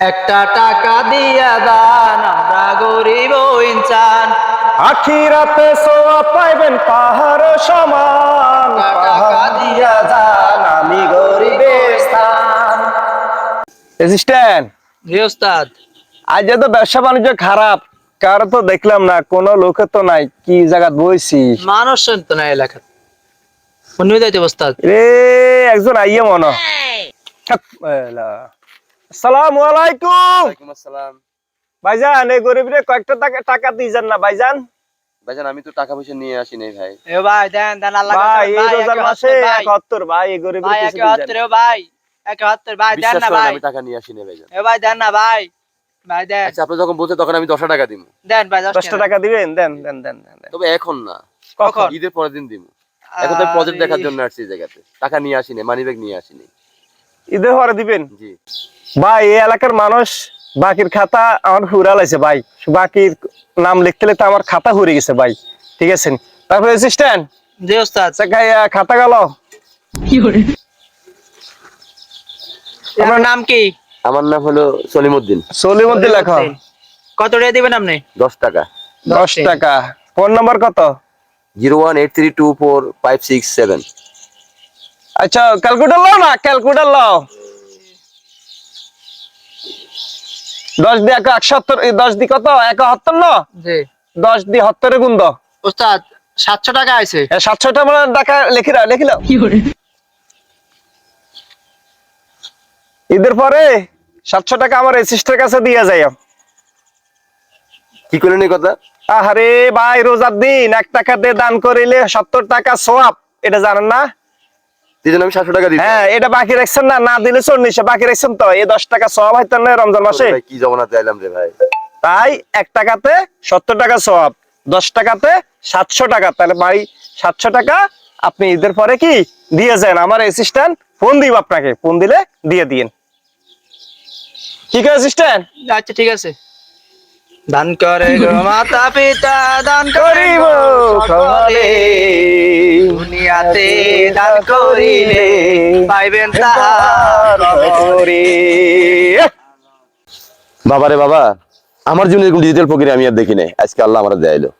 একটা টাকা দিয়া দান আমরা গরিব ইনসান। আখিরাতে সোয়া পাইবেন পাহাড় সমান। টাকা দিয়া দান আমি গরিবের স্থান। অ্যাসিস্ট্যান্ট জি ওস্তাদ। আজ তো ব্যবসা বাণিজ্য খারাপ কার তো দেখলাম না কোনো লোক তো নাই কি জায়গা বইছি? মানুষ তো না এলাকা শুনবি যাইতে ওস্তাদ। রে একজন আইয়ে মনে সালাম আলাইকুম। আসসালাম। ভাইজান এই গরিবরে কয়েকটা টাকা টাকা দিয়ে যান না ভাইজান। ভাইজান আমি তো টাকা পয়সা নিয়ে আসি নাই ভাই। এ ভাই দেন দেন আল্লাহ ভাই এই রোজার মাসে একাত্তর ভাই এই গরিবের কিছু একে দিয়ে হাত্তর ভাই একে হাত্তর ভাই দেন না ভাই। আমি টাকা নিয়ে আসি নাই ভাইজান। এ ভাই দেন না ভাই। ভাই দেন। আচ্ছা আপনি যখন বলছেন তখন আমি দশ টাকা দিব দেন ভাই টাকা। দিবেন? দেন দেন দেন দেন দেন। তবে এখন না। কখন? ঈদের পরের দিন দিব এখন তো প্রজেক্ট দেখার জন্য আসছি এই জায়গাতে। টাকা নিয়ে আসি নাই মানি ব্যাগ নিয়ে আসি নাই। ঈদের পরে দিবেন? ভাই এই এলাকার মানুষ বাকির খাতা আমার হুরা লাগছে ভাই। বাকির নাম লিখতে লিখতে আমার খাতা হুরে গেছে ভাই। ঠিক আছে? তারপরে অ্যাসিস্ট্যান্ট জি ওস্তাদ। খাতা গেল। কি করে আমার নাম কি? আমার নাম হলো সলিমউদ্দিন সলিমউদ্দিন লেখো। কত টাকা দিবেন আপনি? 10 টাকা। 10 টাকা। ফোন নাম্বার কত? 018324567 আচ্ছা ক্যালকুলেটর লাও না ক্যালকুলেটর লাও। দশ দিয়ে এক একশো দশ দি কত? একাত্তর ন জি। দশ দি হত্তরে গুণ দাও ওস্তাদ সাতশো টাকা আছে। এ সাতশোটা মানে টাকা লিখি রাও লিখি লাও ঈদের পরে সাতশো টাকা আমার অ্যাসিস্টের কাছে দিয়ে যাই কি করলেন এই কথা? আরে ভাই রোজার দিন এক টাকা দিয়ে দান করিলে সত্তর টাকা সোয়াব। এটা জানেন না? আমি সাতশো টাকা দিই হ্যাঁ এটা বাকি রাখছেন না না দিলে চল্লিশে বাকি রাখছেন তো। এই দশ টাকা সোয়াব হইতেন না রমজান মাসে। কি জমানাতে আইলাম রে ভাই? তাই এক টাকাতে সত্তর টাকা দশ টাকাতে সাতশো টাকা। তাহলে ভাই সাতশো টাকা আপনি ঈদের পরে কি দিয়ে যান। আমার অ্যাসিস্ট্যান্ট ফোন দিব আপনাকে ফোন দিলে দিয়ে দিন। ঠিক আছে অ্যাসিস্ট্যান্ট আচ্ছা ঠিক আছে। দান করে গো মাতা পিতা দান করিব সকলে। দুনিয়াতে দান করিলে পাইবেন তাহার করে বাবা রে বাবা আমার জন্য এরকম ডিজিটাল প্রক্রিয়া আমি আর দেখি নাই। আজকে আল্লাহ আমার দেয়াইলো।